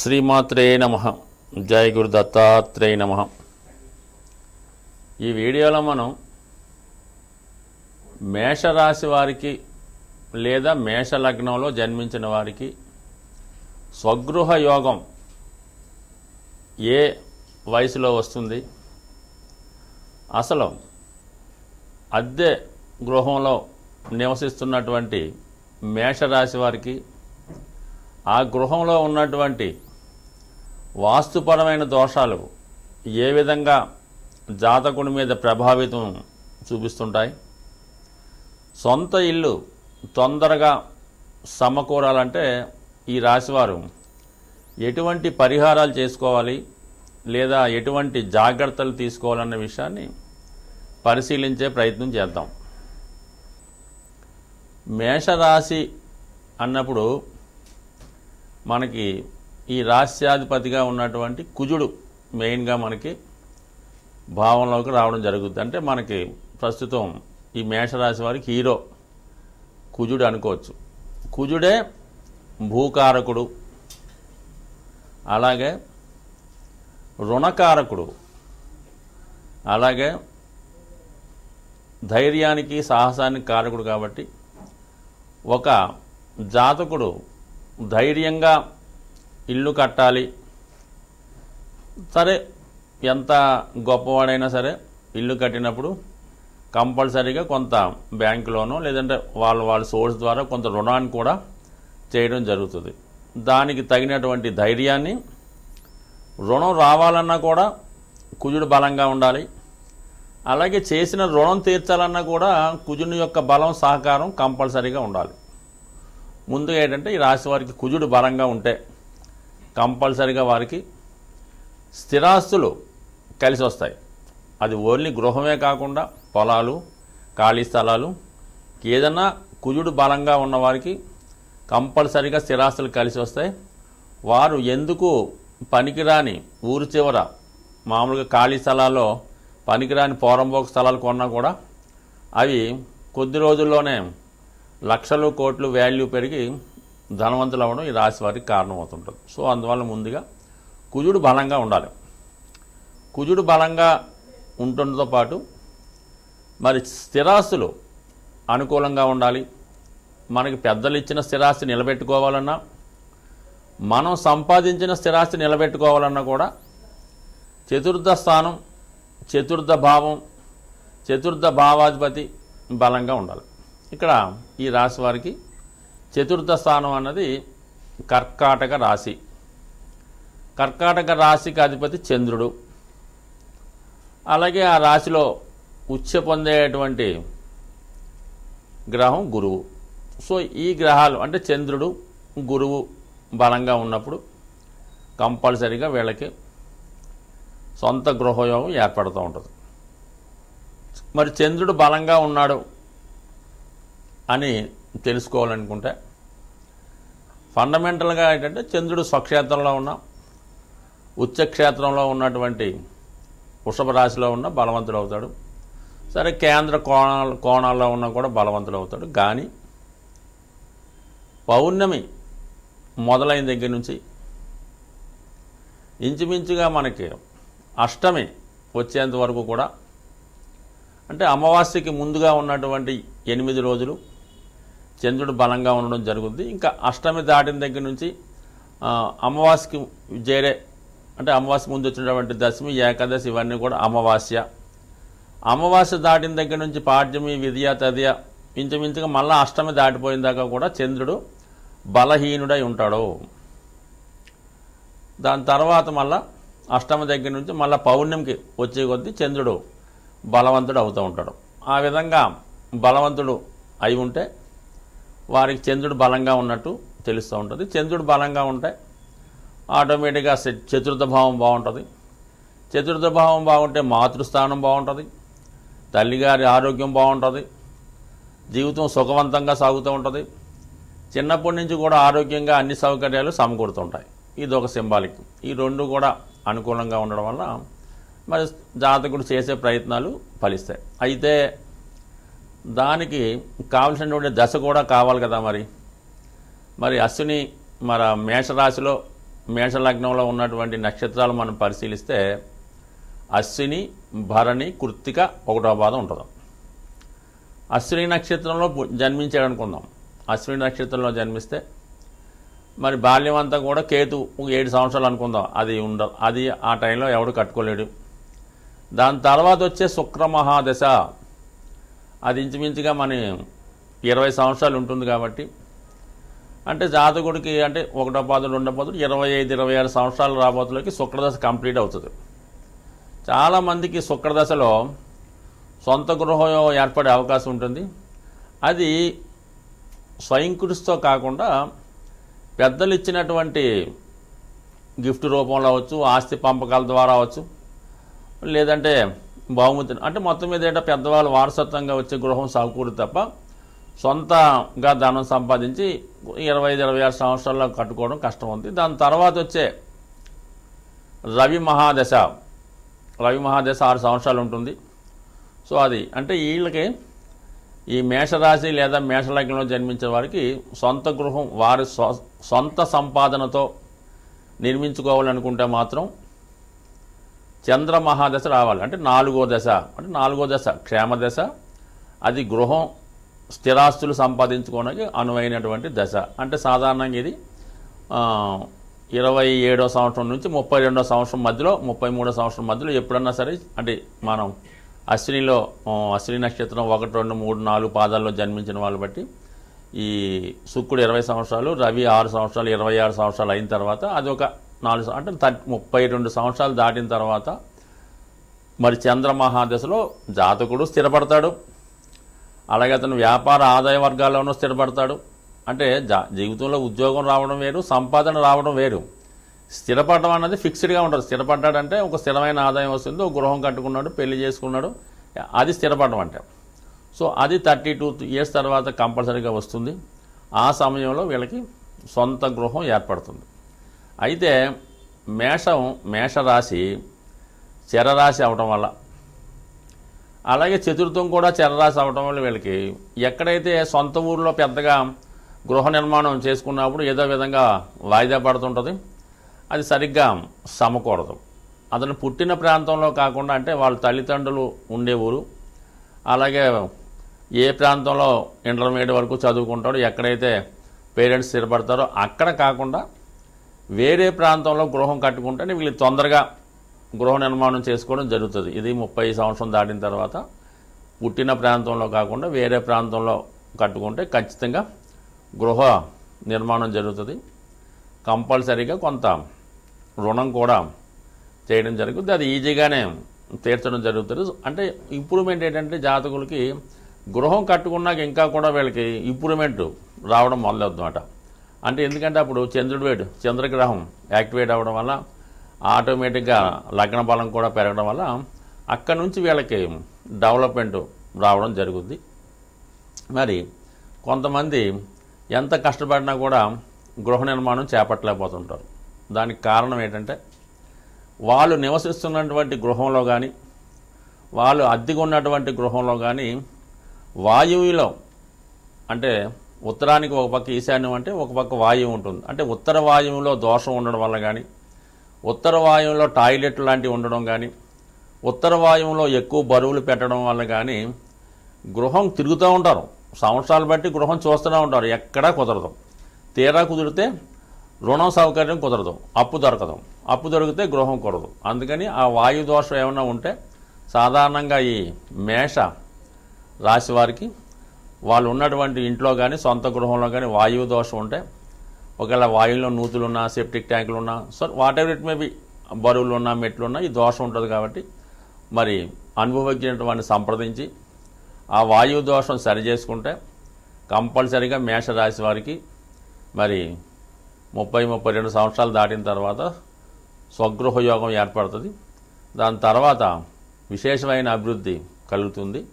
శ్రీమాత్రే నమ. జయ గురు దత్తాత్రేయ నమ. ఈ వీడియోలో మనం మేషరాశి వారికి లేదా మేష లగ్నంలో జన్మించిన వారికి స్వగృహ యోగం ఏ వయసులో వస్తుంది? అసలు అద్దె గృహంలో నివసిస్తున్నటువంటి మేషరాశి వారికి ఆ గృహంలో ఉన్నటువంటి వాస్తుపరమైన దోషాలు ఏ విధంగా జాతకుడి మీద ప్రభావితం చూపిస్తుంటాయి? సొంత ఇల్లు తొందరగా సమకూరాలంటే ఈ రాశివారు ఎటువంటి పరిహారాలు చేసుకోవాలి లేదా ఎటువంటి జాగ్రత్తలు తీసుకోవాలన్న విషయాన్ని పరిశీలించే ప్రయత్నం చేద్దాం. మేషరాశి అన్నప్పుడు మనకి ఈ రాస్యాధిపతిగా ఉన్నటువంటి కుజుడు మెయిన్గా మనకి భావంలోకి రావడం జరుగుతుంది అంటే మనకి ప్రస్తుతం ఈ మేషరాశి వారికి హీరో కుజుడు అనుకోవచ్చు. కుజుడే భూకారకుడు అలాగే రుణకారకుడు అలాగే ధైర్యానికి సాహసానికి కారకుడు కాబట్టి ఒక జాతకుడు ధైర్యంగా ఇల్లు కట్టాలి. సరే ఎంత గొప్పవాడైనా సరే ఇల్లు కట్టినప్పుడు కంపల్సరీగా కొంత బ్యాంకులోనో లేదంటే వాళ్ళ వాళ్ళ సోర్స్ ద్వారా కొంత రుణాన్ని కూడా చేయడం జరుగుతుంది. దానికి తగినటువంటి ధైర్యాన్ని రుణం రావాలన్నా కూడా కుజుడు బలంగా ఉండాలి. అలాగే చేసిన రుణం తీర్చాలన్నా కూడా కుజుని యొక్క బలం సహకారం కంపల్సరీగా ఉండాలి. ముందుగా ఏంటంటే ఈ రాశి వారికి కుజుడు బలంగా ఉంటే కంపల్సరీగా వారికి స్థిరాస్తులు కలిసి వస్తాయి. అది ఓన్లీ గృహమే కాకుండా పొలాలు ఖాళీ స్థలాలు ఏదన్నా కుజుడు బలంగా ఉన్నవారికి కంపల్సరిగా కంపల్సరీగా స్థిరాస్తులు కలిసి వస్తాయి. వారు ఎందుకు పనికిరాని ఊరు చివర మామూలుగా ఖాళీ స్థలాల్లో పనికిరాని పోరంబోక స్థలాలు కొన్నా కూడా అవి కొద్ది రోజుల్లోనే లక్షలు కోట్లు వాల్యూ పెరిగి ధనవంతులు అవ్వడం ఈ రాశి వారికి కారణమవుతుంటుంది. సో అందువల్ల ముందుగా కుజుడు బలంగా ఉండాలి. కుజుడు బలంగా ఉండటంతో పాటు మరి స్థిరాస్తులు అనుకూలంగా ఉండాలి. మనకి పెద్దలు ఇచ్చిన స్థిరాస్తి నిలబెట్టుకోవాలన్నా మనం సంపాదించిన స్థిరాస్తి నిలబెట్టుకోవాలన్నా కూడా చతుర్థ స్థానం చతుర్థ భావం చతుర్థ భావాధిపతి బలంగా ఉండాలి. ఇక్కడ ఈ రాశి వారికి చతుర్థ స్థానం అన్నది కర్కాటక రాశి. కర్కాటక రాశికి అధిపతి చంద్రుడు. అలాగే ఆ రాశిలో ఉచ్చ పొందేటువంటి గ్రహం గురువు. సో ఈ గ్రహాలు అంటే చంద్రుడు గురువు బలంగా ఉన్నప్పుడు కంపల్సరీగా వీళ్ళకి సొంత గృహయోగం ఏర్పడుతూ ఉంటుంది. మరి చంద్రుడు బలంగా ఉన్నాడు అని తెలుసుకోవాలనుకుంటే. ఫండమెంటల్గా ఏంటంటే చంద్రుడు స్వక్షేత్రంలో ఉన్న ఉచ్చక్షేత్రంలో ఉన్నటువంటి వృషభ రాశిలో ఉన్న బలవంతుడు అవుతాడు. సరే కేంద్ర కోణాల కోణాల్లో ఉన్నా కూడా బలవంతుడు అవుతాడు. కానీ పౌర్ణమి మొదలైన దగ్గర నుంచి ఇంచుమించుగా మనకి అష్టమి వచ్చేంత వరకు కూడా అంటే అమావాస్యకి ముందుగా ఉన్నటువంటి ఎనిమిది రోజులు చంద్రుడు బలంగా ఉండడం జరుగుతుంది ఇంకా అష్టమి దాటిన దగ్గర నుంచి అమావాస్యకి చేరే అంటే అమావాస్య ముందు వచ్చినటువంటి దశమి ఏకాదశి ఇవన్నీ కూడా అమావాస్య. అమావాస్య దాటిన దగ్గర నుంచి పాడ్యమి విద్య తదియ ఇంచుమించుగా మళ్ళీ అష్టమి దాటిపోయిన దాకా కూడా చంద్రుడు బలహీనుడై ఉంటాడు. దాని తర్వాత మళ్ళీ అష్టమి దగ్గర నుంచి మళ్ళీ పౌర్ణమికి వచ్చే కొద్దీ చంద్రుడు బలవంతుడు అవుతూ ఉంటాడు. ఆ విధంగా బలవంతుడు అయి ఉంటే వారికి చంద్రుడు బలంగా ఉన్నట్టు తెలుస్తూ ఉంటుంది. చంద్రుడు బలంగా ఉంటే ఆటోమేటిక్గా చతుర్థ భావం బాగుంటుంది. చతుర్థ భావం బాగుంటే మాతృస్థానం బాగుంటుంది. తల్లిగారి ఆరోగ్యం బాగుంటుంది. జీవితం సుఖవంతంగా సాగుతూ ఉంటుంది. చిన్నప్పటి నుంచి కూడా ఆరోగ్యంగా అన్ని సౌకర్యాలు సమకూరుతుంటాయి. ఇది ఒక సింబాలిక్. ఈ రెండు కూడా అనుకూలంగా ఉండడం వల్ల మరి జాతకుడు చేసే ప్రయత్నాలు ఫలిస్తాయి. అయితే దానికి కావలసినటువంటి దశ కూడా కావాలి కదా మరి. మరి అశ్విని మన మేషరాశిలో మేషలగ్నంలో ఉన్నటువంటి నక్షత్రాలు మనం పరిశీలిస్తే అశ్విని భరణి కృత్తిక ఒకటో పాదం ఉంటుంది. అశ్విని నక్షత్రంలో పు- జన్మించాడు అనుకుందాం అశ్విని నక్షత్రంలో జన్మిస్తే మరి బాల్యం అంతా కూడా కేతు ఏడు సంవత్సరాలు అనుకుందాం. అది ఉండ అది ఆ టైంలో ఎవడు కట్టుకోలేడు. దాని తర్వాత వచ్చే శుక్ర మహాదశ. అది ఇంచుమించుగా మన ఇరవై సంవత్సరాలు ఉంటుంది కాబట్టి. అంటే జాతకుడికి అంటే ఒకటో పాదులు రెండో పాదులు ఇరవై ఐదు ఇరవై ఆరు సంవత్సరాలు రాబోతులకి శుక్రదశ కంప్లీట్ అవుతుంది. చాలామందికి శుక్రదశలో సొంత గృహం ఏర్పడే అవకాశం ఉంటుంది. అది స్వయంకృషితో కాకుండా పెద్దలు ఇచ్చినటువంటి గిఫ్ట్ రూపంలో అవచ్చు ఆస్తి పంపకాల ద్వారా అవచ్చు లేదంటే బహుమతి అంటే మొత్తం మీద ఏంటంటే పెద్దవాళ్ళు వారసత్వంగా వచ్చే గృహం సాగుకూడదు తప్ప సొంతగా ధనం సంపాదించి ఇరవై ఐదు ఇరవై ఆరు సంవత్సరాల్లో కట్టుకోవడం కష్టం ఉంది దాని తర్వాత వచ్చే రవి మహాదశ. రవి మహాదశ ఆరు సంవత్సరాలు ఉంటుంది. సో అది అంటే వీళ్ళకి ఈ మేషరాశి లేదా మేషలగ్నంలో జన్మించిన వారికి సొంత గృహం వారి సొంత సంపాదనతో నిర్మించుకోవాలనుకుంటే మాత్రం చంద్రమహాదశ రావాలి. అంటే నాలుగో దశ. అంటే నాలుగో దశ. క్షేమ దశ. అది గృహం స్థిరాస్తులు సంపాదించుకోవడానికి అనువైనటువంటి దశ. అంటే సాధారణంగా ఇది ఇరవై ఏడో సంవత్సరం నుంచి ముప్పై రెండో సంవత్సరం మధ్యలో ముప్పై మూడో సంవత్సరం మధ్యలో ఎప్పుడన్నా సరే అంటే మనం అశ్వినిలో అశ్విని నక్షత్రం ఒకటి రెండు మూడు నాలుగు పాదాల్లో జన్మించిన వాళ్ళు బట్టి ఈ శుక్రుడు ఇరవై సంవత్సరాలు రవి ఆరు సంవత్సరాలు ఇరవై ఆరు సంవత్సరాలు అయిన తర్వాత అది ఒక నాలుగు అంటే థర్టీ ముప్పై రెండు సంవత్సరాలు దాటిన తర్వాత మరి చంద్రమహాదశలో జాతకుడు స్థిరపడతాడు. అలాగే అతను వ్యాపార ఆదాయ వర్గాల్లోనూ స్థిరపడతాడు. అంటే జా జీవితంలో ఉద్యోగం రావడం వేరు సంపాదన రావడం వేరు. స్థిరపడడం అన్నది ఫిక్స్డ్గా ఉంటుంది. స్థిరపడ్డాడంటే ఒక స్థిరమైన ఆదాయం వస్తుంది ఒక గృహం కట్టుకున్నాడు పెళ్ళి చేసుకున్నాడు. అది స్థిరపడడం అంటే. సో అది థర్టీ టూ ఇయర్స్ తర్వాత కంపల్సరీగా వస్తుంది. ఆ సమయంలో వీళ్ళకి సొంత గృహం ఏర్పడుతుంది. అయితే మేషం మేషరాశి చరరాశి అవటం వల్ల. అలాగే చతుర్థం కూడా చరరాశి అవటం వల్ల వీళ్ళకి ఎక్కడైతే సొంత ఊర్లో పెద్దగా గృహ నిర్మాణం చేసుకున్నప్పుడు ఏదో విధంగా వాయిదా పడుతుంటుంది అది సరిగ్గా సమకూడదు అతను పుట్టిన ప్రాంతంలో కాకుండా అంటే వాళ్ళ తల్లిదండ్రులు ఉండే ఊరు అలాగే ఏ ప్రాంతంలో ఇంటర్మీడియట్ వరకు చదువుకుంటాడో ఎక్కడైతే పేరెంట్స్ స్థిరపడతారో అక్కడ కాకుండా వేరే ప్రాంతంలో గృహం కట్టుకుంటేనే వీళ్ళు తొందరగా గృహ నిర్మాణం చేసుకోవడం జరుగుతుంది. ఇది ముప్పై సంవత్సరం దాటిన తర్వాత పుట్టిన ప్రాంతంలో కాకుండా వేరే ప్రాంతంలో కట్టుకుంటే ఖచ్చితంగా గృహ నిర్మాణం జరుగుతుంది. కంపల్సరీగా కొంత రుణం కూడా చేయడం జరుగుతుంది. అది ఈజీగానే తీర్చడం జరుగుతుంది. అంటే ఇంప్రూవ్మెంట్ ఏంటంటే జాతకులకి గృహం కట్టుకున్నాక ఇంకా కూడా వీళ్ళకి ఇంప్రూవ్మెంట్ రావడం మొదలవుతుందన్నమాట. అంటే ఎందుకంటే అప్పుడు చంద్రుడు వేడు చంద్రగ్రహం యాక్టివేట్ అవ్వడం వల్ల ఆటోమేటిక్గా లగ్న బలం కూడా పెరగడం వల్ల అక్కడి నుంచి వీళ్ళకి డెవలప్మెంట్ రావడం జరుగుద్ది. మరి కొంతమంది ఎంత కష్టపడినా కూడా గృహ నిర్మాణం చేపట్టలేకపోతుంటారు. దానికి కారణం ఏంటంటే వాళ్ళు నివసిస్తున్నటువంటి గృహంలో కానీ వాళ్ళు అద్దెకున్నటువంటి గృహంలో కానీ వాయువులో అంటే ఉత్తరానికి ఒక పక్క ఈశాన్యం అంటే ఒక పక్క వాయువు ఉంటుంది. అంటే ఉత్తర వాయువులో దోషం ఉండడం వల్ల కానీ ఉత్తర వాయువులో టాయిలెట్ లాంటివి ఉండడం కానీ ఉత్తర వాయువులో ఎక్కువ బరువులు పెట్టడం వల్ల కానీ గృహం తిరుగుతూ ఉంటారు. సంవత్సరాలు బట్టి గృహం చూస్తూనే ఉంటారు. ఎక్కడా కుదరదు. తీరా కుదిరితే రుణం సౌకర్యం కుదరదు. అప్పు దొరకదు. అప్పు దొరికితే గృహం కుదరదు. అందుకని ఆ వాయు దోషం ఏమైనా ఉంటే సాధారణంగా ఈ మేష రాశి వారికి వాళ్ళు ఉన్నటువంటి ఇంట్లో కానీ సొంత గృహంలో కానీ వాయువు దోషం ఉంటే ఒకవేళ వాయువులో నూతులు ఉన్నా సెప్టిక్ ట్యాంకులు ఉన్నా so whatever it may be బరువులు ఉన్నా మెట్లు ఉన్నా ఈ దోషం ఉంటుంది కాబట్టి మరి అనుభవజ్ఞటువంటి సంప్రదించి ఆ వాయువు దోషం సరి చేసుకుంటే కంపల్సరీగా మేషరాశి వారికి మరి ముప్పై ముప్పై రెండు సంవత్సరాలు దాటిన తర్వాత స్వగృహయోగం ఏర్పడుతుంది. దాని తర్వాత విశేషమైన అభివృద్ధి కలుగుతుంది.